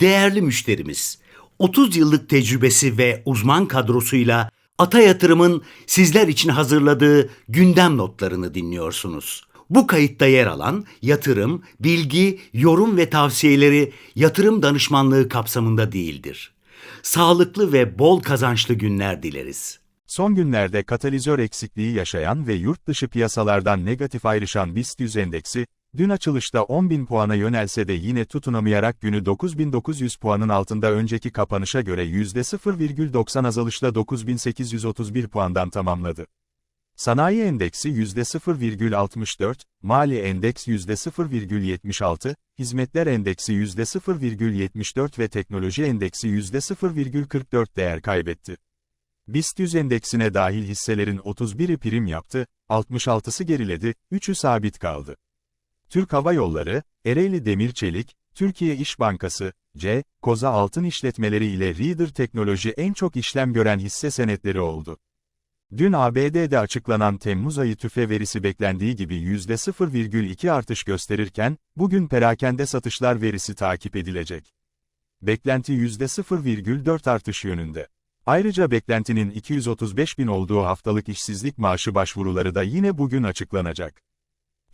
Değerli müşterimiz, 30 yıllık tecrübesi ve uzman kadrosuyla Ata Yatırım'ın sizler için hazırladığı gündem notlarını dinliyorsunuz. Bu kayıtta yer alan yatırım, bilgi, yorum ve tavsiyeleri yatırım danışmanlığı kapsamında değildir. Sağlıklı ve bol kazançlı günler dileriz. Son günlerde katalizör eksikliği yaşayan ve yurt dışı piyasalardan negatif ayrışan BIST 100 endeksi, dün açılışta 10.000 puana yönelse de yine tutunamayarak günü 9.900 puanın altında önceki kapanışa göre %0,90 azalışla 9.831 puandan tamamladı. Sanayi endeksi %0,64, mali endeks %0,76, hizmetler endeksi %0,74 ve teknoloji endeksi %0,44 değer kaybetti. BIST 100 endeksine dahil hisselerin 31'i prim yaptı, 66'sı geriledi, 3'ü sabit kaldı. Türk Hava Yolları, Ereğli Demir Çelik, Türkiye İş Bankası, C, Koza Altın İşletmeleri ile Reader Teknoloji en çok işlem gören hisse senetleri oldu. Dün ABD'de açıklanan Temmuz ayı tüfe verisi beklendiği gibi %0,2 artış gösterirken, bugün perakende satışlar verisi takip edilecek. Beklenti %0,4 artış yönünde. Ayrıca beklentinin 235 bin olduğu haftalık işsizlik maaşı başvuruları da yine bugün açıklanacak.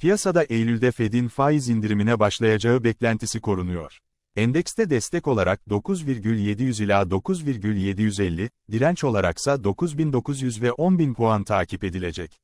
Piyasada Eylül'de Fed'in faiz indirimine başlayacağı beklentisi korunuyor. Endekste destek olarak 9,700 ila 9,750, direnç olaraksa 9900 ve 10000 puan takip edilecek.